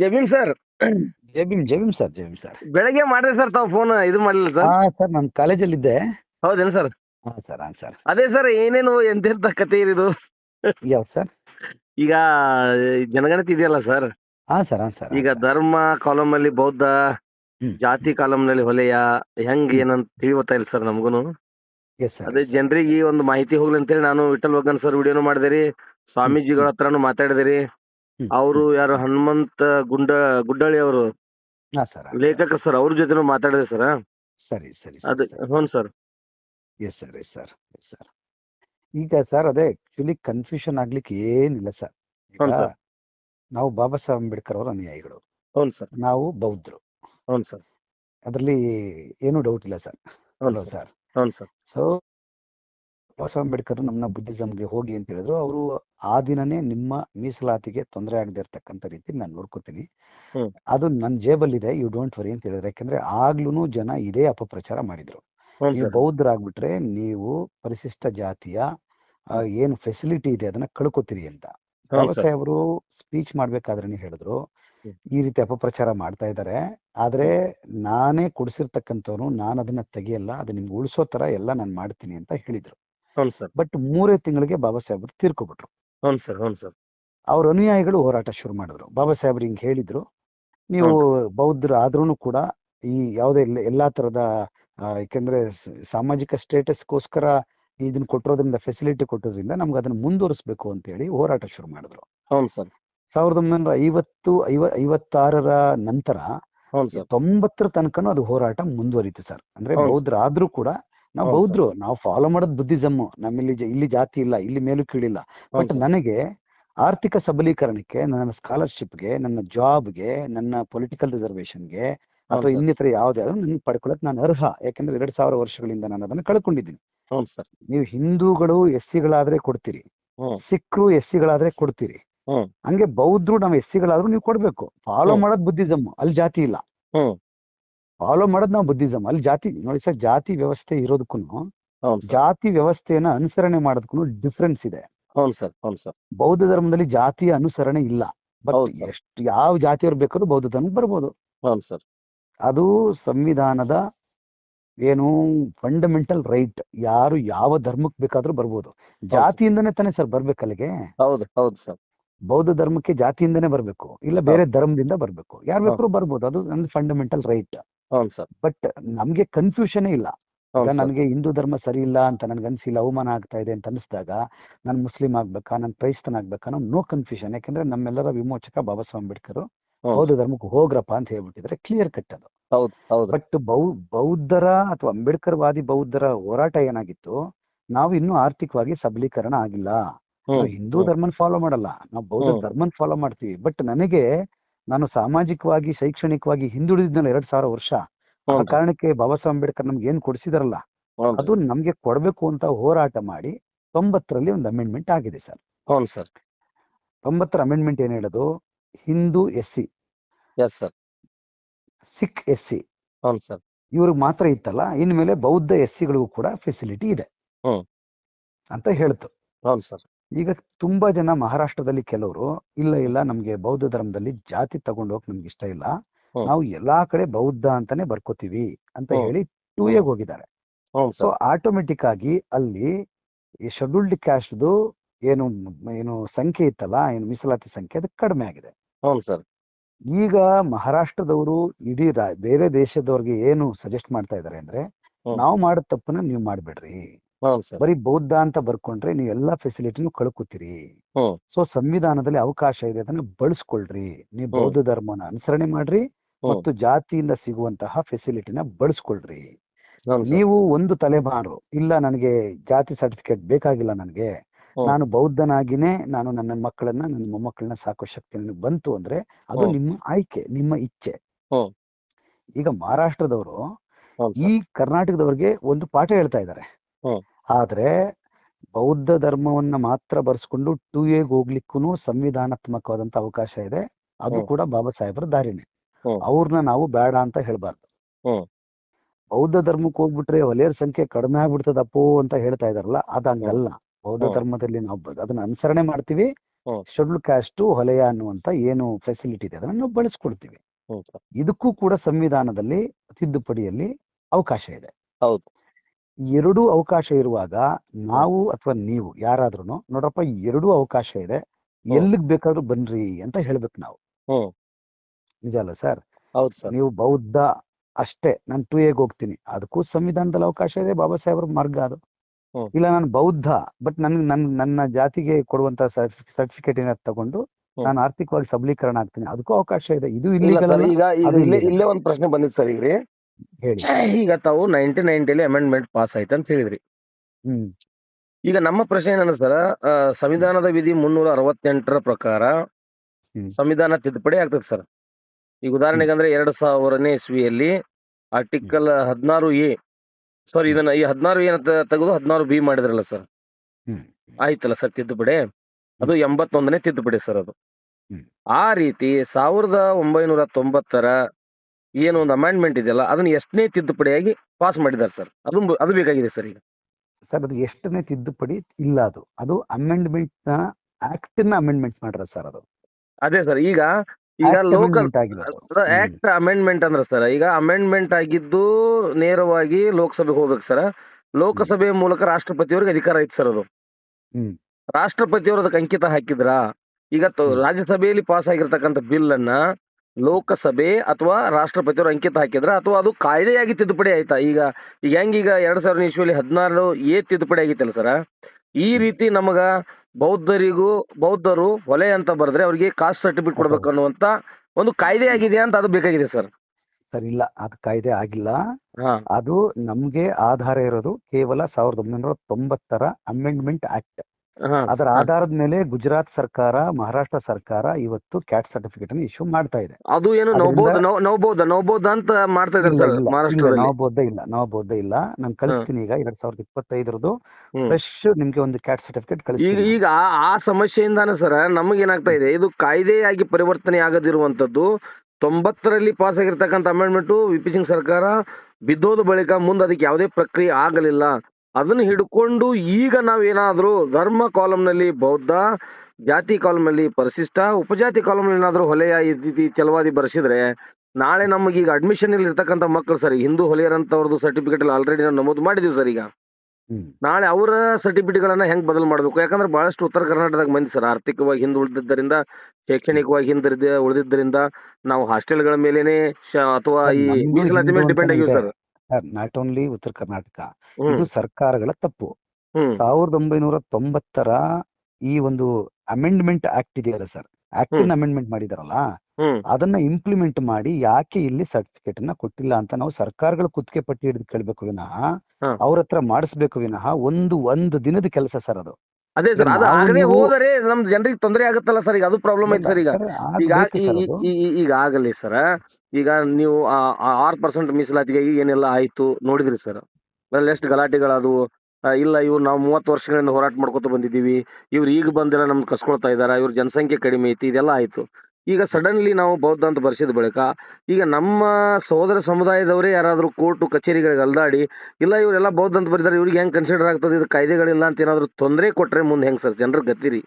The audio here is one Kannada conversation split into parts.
ಜಮೀನ್ ಸರ್. ಜಬೀಮ್ ಭೀಮ್ ಜೈ ಭೀಮ್ ಸರ್ ಜಬೀಮ್ ಭೀಮ್ ಸರ್. ಬೆಳಗ್ಗೆ ಮಾಡಿದೆ ಸರ್ ತಾವು ಫೋನ್ ಇದು ಮಾಡಿಲ್ಲ ಸರ್. ಹಾ ಸರ್ ನಾನು ಕಾಲೇಜಲ್ಲಿ ಇದ್ದೆ ಹೌದೇನು ಸರ್? ಹಾ ಸರ್ ಹಾ ಸರ್. ಅದೇ ಸರ್ ಏನೇನು ಎಂತೆಂತ ಕತೆ ಇದು ಯಾವ ಸರ್? ಈಗ ಜನಗಣತಿ ಇದೆಯಲ್ಲ ಸರ್? ಹಾ ಸರ್ ಹಾ ಸರ್ ಈಗ ಧರ್ಮ ಕಾಲಮ್ ಅಲ್ಲಿ ಬೌದ್ಧ ಜಾತಿ ಕಾಲಮ್ನಲ್ಲಿ ಹೊಲೆಯ ಹೆಂಗ್. ಏನಂತ ತಿಳಿವತ್ತಾ ಇಲ್ಲ ಸರ್ ನಮಗೂನು. ಎಸ್ ಸರ್ ಅದೇ ಜನರಿಗೆ ಒಂದು ಮಾಹಿತಿ ಹೋಗ್ಲಿ ಅಂತೇಳಿ ನಾನು ವಿಠಲ್ ವಗ್ಗನ್ ಸರ್ ವಿಡಿಯೋನು ಮಾಡಿದೇರಿ ಸ್ವಾಮೀಜಿಗಳ ಹತ್ರನು ಮಾತಾಡಿದಿರಿ ಅವರು ಯಾರು ಹನುಮಂತ ಗುಂಡ ಗುಡ್ಡಳ್ಳಿ ಅವರು? ಹಾ ಸರ್ ಲೇಖಕ ಸರ್ ಅವ್ರ ಜೊತೆ ಮಾತಾಡಿದೆ ಸರ್? ಸರಿ ಸರಿ ಅದೇ ಹ್ಞೂ sir. Yes sir yes sir yes sir. ಈಗ ಸರ್ ಅದೇ ಆಕ್ಚುಲಿ ಕನ್ಫ್ಯೂಷನ್ ಆಗ್ಲಿಕ್ಕೆ ಏನಿಲ್ಲ ಸರ್. ಹೌದು ಈಗ ಸರ್. ನಾವು ಬಾಬಾ ಸಾಹೇಬ್ ಅಂಬೇಡ್ಕರ್ ಅವರ ಅನುಯಾಯಿಗಳು. ಹ್ಞೂ ಸರ್. ನಾವು ಬೌದ್ಧರು. ಹ್ಞೂ ಸರ್. ಅದರಲ್ಲಿ ಏನು ಡೌಟ್ ಇಲ್ಲ ಸರ್. ಹ್ಞೂ ಹಲೋ ಸರ್. ಸರ್ ಹ್ಞೂ ಸರ್. ಸೊ ಬಾಬಾ ಸಾಹೇಬ್ ಅಂಬೇಡ್ಕರ್ ನಮ್ಮನ್ನ ಬುದ್ಧಿಸಮ್ಗೆ ಹೋಗಿ ಅಂತ ಹೇಳಿದ್ರು. ಅವರು ಆ ದಿನನೇ ನಿಮ್ಮ ಮೀಸಲಾತಿಗೆ ತೊಂದರೆ ಆಗದೆ ಇರ್ತಕ್ಕಂಥ ರೀತಿ ನಾನು ನೋಡ್ಕೋತೀನಿ. ಅದು ನನ್ನ ಜೇಬಲ್ಲಿದೆ ಯು ಡೋಂಟ್ ವರಿ ಅಂತ ಹೇಳಿದ್ರೆ. ಯಾಕಂದ್ರೆ ಆಗ್ಲೂ ಜನ ಇದೇ ಅಪಪ್ರಚಾರ ಮಾಡಿದ್ರು. ನೀವು ಬೌದ್ಧರಾಗ್ಬಿಟ್ರೆ ನೀವು ಪರಿಶಿಷ್ಟ ಜಾತಿಯ ಏನು ಫೆಸಿಲಿಟಿ ಇದೆ ಅದನ್ನ ಕಳ್ಕೊತೀರಿ ಅಂತ. ಅವರು ಬಾಬಾ ಸಾಹೇಬರು ಸ್ಪೀಚ್ ಮಾಡ್ಬೇಕಾದ್ರೆ ಹೇಳಿದ್ರು. ಈ ರೀತಿ ಅಪಪ್ರಚಾರ ಮಾಡ್ತಾ ಇದಾರೆ. ಆದ್ರೆ ನಾನೇ ಕೊಡಿಸಿರ್ತಕ್ಕಂಥವ್ರು ನಾನು ಅದನ್ನ ತೆಗಿಯಲ್ಲ ಅದು ನಿಮ್ಗೆ ಉಳಿಸೋ ತರ ಎಲ್ಲ ನಾನು ಮಾಡ್ತೀನಿ ಅಂತ ಹೇಳಿದ್ರು. ಸರ್. ಬಟ್ ಮೂರೇ ತಿಂಗಳಿಗೆ ಬಾಬಾ ಸಾಹೇಬ್ರು ತೀರ್ಕೊಬಿಟ್ರು. ಹೌನ್ ಸರ್ ಹೌನ್ ಸರ್. ಅವ್ರ ಅನುಯಾಯಿಗಳು ಹೋರಾಟ ಶುರು ಮಾಡಿದ್ರು. ಬಾಬಾ ಸಾಹೇಬ್ರು ಹಿಂಗ್ ಹೇಳಿದ್ರು ನೀವು ಬೌದ್ಧರು ಆದ್ರೂ ಕೂಡ ಈ ಯಾವುದೇ ಎಲ್ಲ ತರದ ಯಾಕೆಂದ್ರೆ ಸಾಮಾಜಿಕ ಸಾಮಾಜಿಕ ಸ್ಟೇಟಸ್ಗೋಸ್ಕರ ಇದನ್ನ ಕೊಟ್ಟಿರೋದ್ರಿಂದ ಫೆಸಿಲಿಟಿ ಕೊಟ್ಟೋದ್ರಿಂದ ನಮ್ಗೆ ಅದನ್ನ ಮುಂದುವರಿಸಬೇಕು ಅಂತ ಹೇಳಿ ಹೋರಾಟ ಶುರು ಮಾಡಿದ್ರು. ಹೌನ್ ಸರ್. ಸಾವಿರದ ಒಂಬೈನೂರ ಐವತ್ತು ಐವ ಐವತ್ತಾರರ ನಂತರ ತೊಂಬತ್ತರ ತನಕನೂ ಅದು ಹೋರಾಟ ಮುಂದುವರಿತು ಸರ್. ಅಂದ್ರೆ ಬೌದ್ಧರಾದ್ರೂ ಸರ್. ಬೌದ್ಧರು ಆದ್ರೂ ಕೂಡ ನಾವು ಬೌದ್ರು ನಾವ್ ಫಾಲೋ ಮಾಡೋದು ಬುದ್ಧಿಸಮ್ ನಮ್ಮಲ್ಲಿ ಇಲ್ಲಿ ಜಾತಿ ಇಲ್ಲ ಇಲ್ಲಿ ಮೇಲೂ ಕೀಳಿಲ್ಲ. ಬಟ್ ನನಗೆ ಆರ್ಥಿಕ ಸಬಲೀಕರಣಕ್ಕೆ ನನ್ನ ಸ್ಕಾಲರ್ಶಿಪ್ಗೆ ನನ್ನ ಜಾಬ್ಗೆ ನನ್ನ ಪೊಲಿಟಿಕಲ್ ರಿಸರ್ವೇಶನ್ಗೆ ಅಥವಾ ಇನ್ನಿತರ ಇನ್ನಿತರ ಯಾವ್ದಾದ್ರು ನನ್ ಪಡ್ಕೊಳಕ್ ನಾನು ಅರ್ಹ. ಯಾಕಂದ್ರೆ ಎರಡ್ ಸಾವಿರ ವರ್ಷಗಳಿಂದ ನಾನು ಅದನ್ನ ಕಳ್ಕೊಂಡಿದ್ದೀನಿ. ನೀವು ಹಿಂದೂಗಳು ಎಸ್ ಸಿಗಳಾದ್ರೆ ಕೊಡ್ತೀರಿ ಸಿಖ್ರು ಎಸ್ ಸಿಗಳಾದ್ರೆ ಕೊಡ್ತೀರಿ. ಹಂಗೆ ಬೌದ್ಧರು ನಾವು ಎಸ್ ಸಿಗಳಾದ್ರೂ ನೀವು ಕೊಡ್ಬೇಕು. ಫಾಲೋ. ಮಾಡೋದ್ ಬುದ್ಧಿಸಮ್ ಅಲ್ಲಿ ಜಾತಿ ಇಲ್ಲ. ಫಾಲೋ ಮಾಡೋದ್ ನಾವು ಬುದ್ಧಿಸಮ್. ಅಲ್ಲಿ ಜಾತಿ ನೋಡಿ ಸರ್ ಜಾತಿ ವ್ಯವಸ್ಥೆ ಇರೋದಕ್ಕೂ ಜಾತಿ ವ್ಯವಸ್ಥೆಯನ್ನ ಅನುಸರಣೆ ಮಾಡೋದಕ್ಕೂ ಡಿಫ್ರೆನ್ಸ್ ಇದೆ. Sir sir. ಬೌದ್ಧ ಧರ್ಮದಲ್ಲಿ ಜಾತಿಯ ಅನುಸರಣೆ ಇಲ್ಲ. ಬಟ್. ಎಷ್ಟು ಯಾವ ಜಾತಿಯವ್ರು ಬೇಕಾದ್ರೂ ಬೌದ್ಧ ಧರ್ಮಕ್ಕೆ ಬರ್ಬೋದು. ಸರ್. ಅದು ಸಂವಿಧಾನದ ಏನು ಫಂಡಮೆಂಟಲ್ ರೈಟ್ ಯಾರು ಯಾವ ಧರ್ಮಕ್ಕೆ ಬೇಕಾದ್ರೂ ಬರ್ಬೋದು. ಜಾತಿಯಿಂದನೇ ತಾನೇ ಸರ್ ಬರ್ಬೇಕು ಅಲ್ಲಿಗೆ? ಹೌದು ಹೌದು ಸರ್. ಬೌದ್ಧ ಧರ್ಮಕ್ಕೆ ಜಾತಿಯಿಂದನೇ ಬರ್ಬೇಕು. ಇಲ್ಲ ಬೇರೆ ಧರ್ಮದಿಂದ ಬರ್ಬೇಕು. ಯಾರು ಬೇಕಾದ್ರೂ ಬರ್ಬೋದು. ಅದು ನನ್ನ ಫಂಡಮೆಂಟಲ್ ರೈಟ್ ಸರ್. ಬಟ್ ನಮ್ಗೆ ಕನ್ಫ್ಯೂಷನ್ ಇಲ್ಲ. ಈಗ ನನಗೆ ಹಿಂದೂ ಧರ್ಮ ಸರಿ ಇಲ್ಲ ಅಂತ ನನ್ಗೆ ಅನ್ಸಿಲ್ಲ ಅವಮಾನ ಆಗ್ತಾ ಇದೆ ಅಂತ ಅನಿಸಿದಾಗ ನಾನು ಮುಸ್ಲಿಂ ಆಗ್ಬೇಕಾ ನಾನು ಕ್ರೈಸ್ತನ ಆಗ್ಬೇಕಾ ಅನ್ನೋ ನೋ ಕನ್ಫ್ಯೂಷನ್ ಯಾಕಂದ್ರೆ ನಮ್ಮೆಲ್ಲರ ವಿಮೋಚಕ ಬಾಬಾ ಸಾಹೇಬ್ ಅಂಬೇಡ್ಕರ್ ಬೌದ್ಧ ಧರ್ಮಕ್ಕೆ ಹೋಗ್ರಪ್ಪ ಅಂತ ಹೇಳ್ಬಿಟ್ಟಿದ್ರೆ ಕ್ಲಿಯರ್ ಕಟ್ ಅದು. ಬಟ್ ಬೌ ಬೌದ್ಧರ ಅಥವಾ ಅಂಬೇಡ್ಕರ್ ವಾದಿ ಬೌದ್ಧರ ಹೋರಾಟ ಏನಾಗಿತ್ತು ನಾವು ಇನ್ನು ಆರ್ಥಿಕವಾಗಿ ಸಬಲೀಕರಣ ಆಗಿಲ್ಲ. ಹಿಂದೂ ಧರ್ಮನ್ ಫಾಲೋ ಮಾಡಲ್ಲ. ನಾವು ಬೌದ್ಧ. ಧರ್ಮನ್ ಫಾಲೋ ಮಾಡ್ತೀವಿ. ಬಟ್ ನನಗೆ ನಾನು ಸಾಮಾಜಿಕವಾಗಿ ಶೈಕ್ಷಣಿಕವಾಗಿ ಹಿಂದುಳಿದಿದ್ನಲ್ಲ ಎರಡ್ ಸಾವಿರ ವರ್ಷ ಆ ಕಾರಣಕ್ಕೆ ಬಾಬಾ ಸಾಹೇಬ್ ಅಂಬೇಡ್ಕರ್ ನಮ್ಗೆ ಏನ್ ಕೊಡಿಸಿದಾರಲ್ಲ ಅದು ನಮ್ಗೆ ಕೊಡ್ಬೇಕು ಅಂತ ಹೋರಾಟ ಮಾಡಿ ತೊಂಬತ್ತರಲ್ಲಿ ಒಂದು ಅಮೆಂಡ್ಮೆಂಟ್ ಆಗಿದೆ ಸರ್. ಹೌನ್ ಸರ್. ತೊಂಬತ್ತರ ಅಮೆಂಡ್ಮೆಂಟ್ ಏನ್ ಹೇಳೋದು? Hindu S C. Yes sir. Sikh S C. Sir. ಇವ್ರಿಗೆ ಮಾತ್ರ ಇತ್ತಲ್ಲ ಇನ್ಮೇಲೆ ಬೌದ್ಧ ಎಸ್ ಸಿಗಳಿಗೂ ಕೂಡ ಫೆಸಿಲಿಟಿ ಇದೆ. ಅಂತ ಹೇಳ್ತು. ಸರ್. ಈಗ ತುಂಬಾ ಜನ ಮಹಾರಾಷ್ಟ್ರದಲ್ಲಿ ಕೆಲವರು ಇಲ್ಲ ಇಲ್ಲ ನಮ್ಗೆ ಬೌದ್ಧ ಧರ್ಮದಲ್ಲಿ ಜಾತಿ ತಗೊಂಡೋಗ್ ನಮ್ಗೆ ಇಷ್ಟ ಇಲ್ಲ ಹ್ಮ್. ನಾವು ಎಲ್ಲಾ ಕಡೆ ಬೌದ್ಧ ಅಂತಾನೆ ಬರ್ಕೋತೀವಿ ಅಂತ ಹ್ಮ್. ಹೇಳಿ ಟೂ ಹ್ಮ್. ಎಗ್ ಹೋಗಿದ್ದಾರೆ ಸೊ ಸರ್ ಆಟೋಮೆಟಿಕ್ ಆಗಿ ಅಲ್ಲಿ ಈ ಶೆಡ್ಯೂಲ್ಡ್ ಕ್ಯಾಸ್ಟ್ದು ಏನು ಏನು ಸಂಖ್ಯೆ ಇತ್ತಲ್ಲ ಏನು ಮೀಸಲಾತಿ ಸಂಖ್ಯೆ ಅದು ಕಡಿಮೆ ಆಗಿದೆ ಸರ್ ಈಗ ಮಹಾರಾಷ್ಟ್ರದವರು ಇಡೀ ರಾ- ಬೇರೆ ದೇಶದವ್ರಿಗೆ ಏನು ಸಜೆಸ್ಟ್ ಮಾಡ್ತಾ ಇದಾರೆ ಅಂದ್ರೆ ಹ್ಮ್. ನಾವು ಮಾಡೋ ತಪ್ಪನ್ನ ನೀವು ಮಾಡ್ಬೇಡ್ರಿ ಬರೀ ಬೌದ್ಧ ಅಂತ ಬರ್ಕೊಂಡ್ರೆ ನೀವು ಎಲ್ಲಾ ಫೆಸಿಲಿಟಿನೂ ಕಳ್ಕೊತೀರಿ. ಸೊ ಸಂವಿಧಾನದಲ್ಲಿ ಅವಕಾಶ ಇದೆ ಅದನ್ನ ಬಳಸ್ಕೊಳ್ರಿ. ನೀವು ಬೌದ್ಧ ಧರ್ಮನ ಅನುಸರಣೆ ಮಾಡ್ರಿ ಮತ್ತು ಜಾತಿಯಿಂದ ಸಿಗುವಂತಹ ಫೆಸಿಲಿಟಿನ ಬಳಸ್ಕೊಳ್ರಿ. ನೀವು ಒಂದು ತಲೆಮಾರು ಇಲ್ಲ ನನಗೆ ಜಾತಿ ಸರ್ಟಿಫಿಕೇಟ್ ಬೇಕಾಗಿಲ್ಲ ನನಗೆ ನಾನು ಬೌದ್ಧನಾಗಿನೇ ನಾನು ನನ್ನ ಮಕ್ಕಳನ್ನ ನನ್ನ ಮೊಮ್ಮಕ್ಕಳನ್ನ ಸಾಕೋ ಶಕ್ತಿ ನನಗೆ ಬಂತು ಅಂದ್ರೆ ಅದು ನಿಮ್ಮ ಆಯ್ಕೆ ನಿಮ್ಮ ಇಚ್ಛೆ. ಈಗ ಮಹಾರಾಷ್ಟ್ರದವರು ಈ ಕರ್ನಾಟಕದವ್ರಿಗೆ ಒಂದು ಪಾಠ ಹೇಳ್ತಾ ಇದ್ದಾರೆ. ಆದ್ರೆ ಬೌದ್ಧ ಧರ್ಮವನ್ನ ಮಾತ್ರ ಬರ್ಸ್ಕೊಂಡು ಟು ಎಗ್ ಹೋಗ್ಲಿಕ್ಕೂ ಸಂವಿಧಾನಾತ್ಮಕವಾದಂತ ಅವಕಾಶ ಇದೆ. ಅದು ಕೂಡ ಬಾಬಾ ಸಾಹೇಬರ ದಾರಿನೇ. ಅವ್ರನ್ನ ನಾವು ಬೇಡ ಅಂತ ಹೇಳ್ಬಾರ್ದು. ಬೌದ್ಧ ಧರ್ಮಕ್ಕೆ ಹೋಗ್ಬಿಟ್ರೆ ಒಲೆಯರ್ ಸಂಖ್ಯೆ ಕಡಿಮೆ ಆಗ್ಬಿಡ್ತದಪ್ಪೋ ಅಂತ ಹೇಳ್ತಾ ಇದಾರಲ್ಲ ಅದ ಹಂಗಲ್ಲ. ಬೌದ್ಧ ಧರ್ಮದಲ್ಲಿ ನಾವು ಅದನ್ನ ಅನುಸರಣೆ ಮಾಡ್ತೀವಿ. ಶೆಡ್ಯೂಲ್ ಕ್ಯಾಸ್ಟ್ ಹೊಲೆಯ ಅನ್ನುವಂತ ಏನು ಫೆಸಿಲಿಟಿ ಇದೆ ಅದನ್ನ ನಾವು ಬಳಸ್ಕೊಡ್ತೀವಿ ಇದಕ್ಕೂ ಕೂಡ ಸಂವಿಧಾನದಲ್ಲಿ ತಿದ್ದುಪಡಿಯಲ್ಲಿ ಅವಕಾಶ ಇದೆ. ಹೌದು. ಎರಡೂ ಅವಕಾಶ ಇರುವಾಗ ನಾವು ಅಥವಾ ನೀವು ಯಾರಾದ್ರೂ ನೋಡ್ರಪ್ಪ ಎರಡೂ ಅವಕಾಶ ಇದೆ. ಎಲ್ಲಿಗ್ ಬೇಕಾದ್ರೂ ಬನ್ರಿ ಅಂತ ಹೇಳ್ಬೇಕು ನಾವು. ನಿಜ ಅಲ್ಲ ಸರ್? ನೀವು ಬೌದ್ಧ ಅಷ್ಟೇ ನಾನು ಟು ಎಗ್ ಹೋಗ್ತೀನಿ. ಅದಕ್ಕೂ ಸಂವಿಧಾನದಲ್ಲಿ ಅವಕಾಶ ಇದೆ ಬಾಬಾ ಸಾಹೇಬ್ರ ಮಾರ್ಗ ಅದು. ಇಲ್ಲ ನಾನು ಬೌದ್ಧ ಬಟ್ ನನ್ ನನ್ ನನ್ನ ಜಾತಿಗೆ ಕೊಡುವಂತ ಸರ್ಟಿಫಿಕೇಟ್ ಏನಾದ್ರು ತಗೊಂಡು. ನಾನು ಆರ್ಥಿಕವಾಗಿ ಸಬಲೀಕರಣ ಆಗ್ತೀನಿ. ಅದಕ್ಕೂ ಅವಕಾಶ ಇದೆ. ಇದು ಇಲ್ಲಿ ಇಲ್ಲೇ. ಒಂದ್ ಪ್ರಶ್ನೆ ಬಂದಿತ್ತು ಸರ್ ಈಗ ರೀ. ಹೇಳಿ. ಈಗ ತಾವು ನೈನ್ಟೀನ್ ನೈನ್ಟಿಲಿ ಅಮೆಂಡ್ಮೆಂಟ್ ಪಾಸ್ ಆಯ್ತು ಅಂತ ಹೇಳಿದ್ರಿ. ಹ್ಮ್. ಈಗ ನಮ್ಮ ಪ್ರಶ್ನೆ ಏನಂದ್ರೆ ಸರ್ ಆ, ಸಂವಿಧಾನದ ವಿಧಿ ಮುನ್ನೂರ ಅರವತ್ತೆಂಟರ ಪ್ರಕಾರ ಹ್ಮ್. ಸಂವಿಧಾನ ತಿದ್ದುಪಡಿ ಆಗ್ತದೆ ಸರ್. ಈಗ ಉದಾಹರಣೆಗೆ ಅಂದ್ರೆ ಎರಡ್ ಸಾವಿರನೇ ಇಸ್ವಿಯಲ್ಲಿ ಆರ್ಟಿಕಲ್ ಹದಿನಾರು ಎ ಸಾರಿ ಇದನ್ನ ಈ ಹದಿನಾರು ಏನ ತೆಗೆದು ಹದಿನಾರು ಬಿ ಮಾಡಿದ್ರಲ್ಲ ಸರ್. ಹ್ಮ್. ಆಯ್ತಲ್ಲ ಸರ್ ತಿದ್ದುಪಡಿ? ಅದು ಎಂಬತ್ತೊಂದನೇ ತಿದ್ದುಪಡಿ ಸರ್ ಅದು. ಹ್ಮ್. ಆ ರೀತಿ ಸಾವಿರದ ಒಂಬೈನೂರ ತೊಂಬತ್ತರ ಏನು ಒಂದು ಅಮೆಂಡ್ಮೆಂಟ್ ಇದೆಯಲ್ಲ ಅದನ್ನ ಎಷ್ಟನೇ ತಿದ್ದುಪಡಿಯಾಗಿ ಪಾಸ್ ಮಾಡಿದ್ದಾರೆ ಸರ್ ಅದು ಅದು ಬೇಕಾಗಿದೆ ಸರ್ ಈಗ. ಸರ್ ಅದು ಎಷ್ಟನೇ ತಿದ್ದುಪಡಿ ಇಲ್ಲ ಅದು. ಅದು ಅಮೆಂಡ್ಮೆಂಟ್ ಆಕ್ಟ್ನ ಅಮೆಂಡ್ಮೆಂಟ್ ಮಾಡ್ರ ಸರ್ ಅದು. ಅದೇ ಸರ್ ಈಗ ಈಗ ಲೋಕಲ್ ಆಕ್ಟ್ ಅಮೆಂಡ್ಮೆಂಟ್ ಅಂದ್ರೆ ಸರ್ ಈಗ ಅಮೆಂಡ್ಮೆಂಟ್ ಆಗಿದ್ದು ನೇರವಾಗಿ ಲೋಕಸಭೆಗೆ ಹೋಗ್ಬೇಕು ಸರ್ ಲೋಕಸಭೆ ಮೂಲಕ ರಾಷ್ಟ್ರಪತಿಯವ್ರಿಗೆ ಅಧಿಕಾರ ಐತಿ ಸರ್ ಅದು. ಹ್ಮ್. ರಾಷ್ಟ್ರಪತಿಯವರು ಅದಕ್ಕೆ ಅಂಕಿತ ಹಾಕಿದ್ರ? ಈಗ ರಾಜ್ಯಸಭೆಯಲ್ಲಿ ಪಾಸ್ ಆಗಿರ್ತಕ್ಕಂಥ ಬಿಲ್ ಅನ್ನ ಲೋಕಸಭೆ ಅಥವಾ ರಾಷ್ಟ್ರಪತಿಯವರು ಅಂಕಿತ ಹಾಕಿದ್ರ ಅಥವಾ ಅದು ಕಾಯ್ದೆಯಾಗಿ ತಿದ್ದುಪಡಿ ಆಯ್ತಾ? ಈಗ ಈಗ ಹೆಂಗೀಗ ಎರಡ್ ಸಾವಿರದ ಇಸ್ವಿಯಲ್ಲಿ ಹದಿನಾರು ಏ ತಿದ್ದುಪಡಿ ಆಗಿತ್ತಲ್ಲ ಸರ? ಈ ರೀತಿ ನಮಗ ಬೌದ್ಧರಿಗೂ ಬೌದ್ಧರು ಹೊಲೆ ಅಂತ ಬರೆದ್ರೆ ಅವರಿಗೆ ಕಾಸ್ಟ್ ಸರ್ಟಿಫಿಕೇಟ್ ಕೊಡ್ಬೇಕು ಅನ್ನುವಂತ ಒಂದು ಕಾಯ್ದೆ ಆಗಿದೆ ಅಂತ ಅದು ಬೇಕಾಗಿದೆ ಸರ್. ಸರ್ ಇಲ್ಲ. ಅದು ಕಾಯ್ದೆ ಆಗಿಲ್ಲ. ಅದು ನಮ್ಗೆ ಆಧಾರ ಇರೋದು ಕೇವಲ ಸಾವಿರದ ಒಂಬೈನೂರ ತೊಂಬತ್ತರ ಅಮೆಂಡ್ಮೆಂಟ್ ಆಕ್ಟ್ ಅದರ ಆಧಾರದ ಮೇಲೆ ಗುಜರಾತ್ ಸರ್ಕಾರ ಮಹಾರಾಷ್ಟ್ರ ಸರ್ಕಾರ ಇವತ್ತು ಕ್ಯಾಟ್ ಸರ್ಟಿಫಿಕೇಟ್ ಅನ್ನು ಇಶ್ಯೂ ಮಾಡ್ತಾ ಇದೆ. ಅದು ಏನು ನವಬೋಧ ನವ- ನವಬೋಧ ನವಬೋಧ ಅಂತ ಮಾಡ್ತಾ ಇದ್ದಾರೆ ಸರ್ ಮಹಾರಾಷ್ಟ್ರದಲ್ಲಿ. ನಾವು ಬೌದ್ಧ ಇಲ್ಲ ನವಬೋಧ ಇಲ್ಲ. ನಾನು ಕಳಿಸ್ತೀನಿ ಈಗ ಎರಡ್ ಸಾವಿರದ ಇಪ್ಪತ್ತೈದರದು ಫ್ರೆಶ್ ನಿಮ್ಗೆ ಒಂದು ಕ್ಯಾಟ್ ಸರ್ಟಿಫಿಕೇಟ್ ಈಗ ಕಳಿಸ್ತೀನಿ ಈಗ ಆ ಆ ಸಮಸ್ಯೆಯಿಂದಾನೆ ಸರ್ ನಮಗೆ ಏನಾಗ್ತಾ ಇದೆ? ಇದು ಕಾಯ್ದೆಯಾಗಿ ಪರಿವರ್ತನೆ ಆಗದಿರುವಂತದ್ದು ತೊಂಬತ್ತರಲ್ಲಿ ಪಾಸ್ ಆಗಿರ್ತಕ್ಕಂಥ ಅಮೆಂಡ್ಮೆಂಟ್ ವಿ ಪಿ ಸಿಂಗ್ ಸರ್ಕಾರ ಬಿದ್ದೋದ ಬಳಿಕ ಮುಂದೆ ಅದಕ್ಕೆ ಯಾವುದೇ ಪ್ರಕ್ರಿಯೆ ಆಗಲಿಲ್ಲ. ಅದನ್ನು ಹಿಡ್ಕೊಂಡು ಈಗ ನಾವೇನಾದ್ರೂ ಧರ್ಮ ಕಾಲಂನಲ್ಲಿ ಬೌದ್ಧ ಜಾತಿ ಕಾಲಂನಲ್ಲಿ ಪರಿಶಿಷ್ಟ ಉಪಜಾತಿ ಕಾಲಂನಲ್ಲಿ ಏನಾದರೂ ಹೊಲೆಯ ಇತಿ ಚಲವಾದಿ ಬರೆಸಿದ್ರೆ ನಾಳೆ ನಮಗೆ ಈಗ ಅಡ್ಮಿಷನ್ ಇಲ್ಲಿ ಇರ್ತಕ್ಕಂಥ ಮಕ್ಕಳು ಸರ್ ಹಿಂದೂ ಹೊಲೆಯರಂತವ್ರದ್ದು ಸರ್ಟಿಫಿಕೇಟ್ ಆಲ್ರೆಡಿ ನಾವು ನಮೂದು ಮಾಡಿದೀವಿ ಸರ್ ಈಗ. ನಾಳೆ ಅವರ ಸರ್ಟಿಫಿಕೇಟ್ ಗಳನ್ನ ಹೆಂಗ್ ಬದಲು ಮಾಡಬೇಕು? ಯಾಕಂದ್ರೆ ಬಹಳಷ್ಟು ಉತ್ತರ ಕರ್ನಾಟಕದಾಗ ಮಂದಿ ಸರ್ ಆರ್ಥಿಕವಾಗಿ ಹಿಂದೆ ಉಳಿದಿದ್ದರಿಂದ ಶೈಕ್ಷಣಿಕವಾಗಿ ಹಿಂದೆ ಉಳಿದಿದ್ದರಿಂದ ನಾವು ಹಾಸ್ಟೆಲ್ಗಳ ಮೇಲೇನೆ ಅಥವಾ ಈ ಮೀಸಲಾತಿ ಮೇಲೆ ಡಿಪೆಂಡ್ ಆಗಿವಿ ಸರ್. ನಾಟ್ ಓನ್ಲಿ ಉತ್ತರ ಕರ್ನಾಟಕ ಇದು ಸರ್ಕಾರಗಳ ತಪ್ಪು. ಸಾವಿರದ ಒಂಬೈನೂರ ತೊಂಬತ್ತರ ಈ ಒಂದು ಅಮೆಂಡ್ಮೆಂಟ್ ಆಕ್ಟ್ ಇದೆಯಲ್ಲ ಸರ್ ಆಕ್ಟ್ ಅಮೆಂಡ್ಮೆಂಟ್ ಮಾಡಿದಾರಲ್ಲ ಅದನ್ನ ಇಂಪ್ಲಿಮೆಂಟ್ ಮಾಡಿ ಯಾಕೆ ಇಲ್ಲಿ ಸರ್ಟಿಫಿಕೇಟ್ ಅನ್ನ ಕೊಟ್ಟಿಲ್ಲ ಅಂತ ನಾವು ಸರ್ಕಾರಗಳ ಕುತ್ತಿಗೆ ಪಟ್ಟಿ ಹಿಡಿದು ಕೇಳ್ಬೇಕು ವಿನಃ. ಅವ್ರ ಹತ್ರ ಮಾಡಿಸ್ಬೇಕು ವಿನಃ ಒಂದು ಒಂದು ದಿನದ ಕೆಲಸ ಸರ್ ಅದು. ಅದೇ ಸರ್ ಅದು ಆಗದೆ ಹೋದರೆ ನಮ್ ಜನರಿಗೆ ತೊಂದರೆ ಆಗುತ್ತಲ್ಲ ಸರ್? ಈಗ ಅದು ಪ್ರಾಬ್ಲಮ್ ಐತಿ ಸರ್ ಈಗ. ಈಗ ಈಗ ಆಗಲಿ ಸರ್ ಈಗ ನೀವು ಆರ್ ಪರ್ಸೆಂಟ್ ಮೀಸಲಾತಿಗಾಗಿ ಏನೆಲ್ಲ ಆಯ್ತು ನೋಡಿದ್ರಿ ಸರ್? ಅದ್ರಲ್ಲಿ ಎಷ್ಟು ಗಲಾಟೆಗಳಾದವು ಇಲ್ಲ ಇವ್ರು ನಾವು ಮೂವತ್ತು ವರ್ಷಗಳಿಂದ ಹೋರಾಟ ಮಾಡ್ಕೊತ ಬಂದಿದ್ದೀವಿ ಇವ್ರು ಈಗ ಬಂದಿಲ್ಲ ನಮ್ಗೆ ಕಸ್ಕೊಳ್ತಾ ಇದಾರ ಇವ್ರ ಜನಸಂಖ್ಯೆ ಕಡಿಮೆ ಐತಿ ಇದೆಲ್ಲ ಆಯ್ತು. ಈಗ ಸಡನ್ಲಿ ನಾವು ಬೌದ್ಧ ಅಂತ ಬರೆಸಿದ ಬಳಿಕ ಈಗ ನಮ್ಮ ಸಹೋದರ ಸಮುದಾಯದವರೇ ಯಾರಾದರೂ ಕೋರ್ಟು ಕಚೇರಿಗಳಿಗೆ ಅಲ್ದಾಡಿ ಇಲ್ಲ ಇವರೆಲ್ಲ ಬೌದ್ಧ ಅಂತ ಬರೀತಾರೆ ಇವ್ರಿಗೆ ಹೆಂಗೆ ಕನ್ಸಿಡರ್ ಆಗ್ತದೆ ಇದು ಕಾಯ್ದೆಗಳಿಲ್ಲ ಅಂತ ಏನಾದರೂ ತೊಂದರೆ ಕೊಟ್ಟರೆ ಮುಂದೆ ಹೆಂಗೆ ಸರ್? ಜನರ ಗತಿರಿ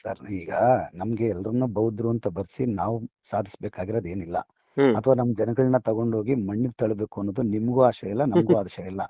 ಸರ್ ಈಗ ನಮ್ಗೆ ಎಲ್ರನ್ನ ಬೌದ್ಧರು ಅಂತ ಬರ್ಸಿ ನಾವು ಸಾಧಿಸ್ಬೇಕಾಗಿರೋದು ಏನಿಲ್ಲ ಅಥವಾ ನಮ್ ಜನಗಳನ್ನ ತಗೊಂಡೋಗಿ ಮಣ್ಣಿಗೆ ತಳಬೇಕು ಅನ್ನೋದು ನಿಮ್ಗೂ ಆಶಯ ಇಲ್ಲ ನಮಗೂ ಆಶಯ ಇಲ್ಲ.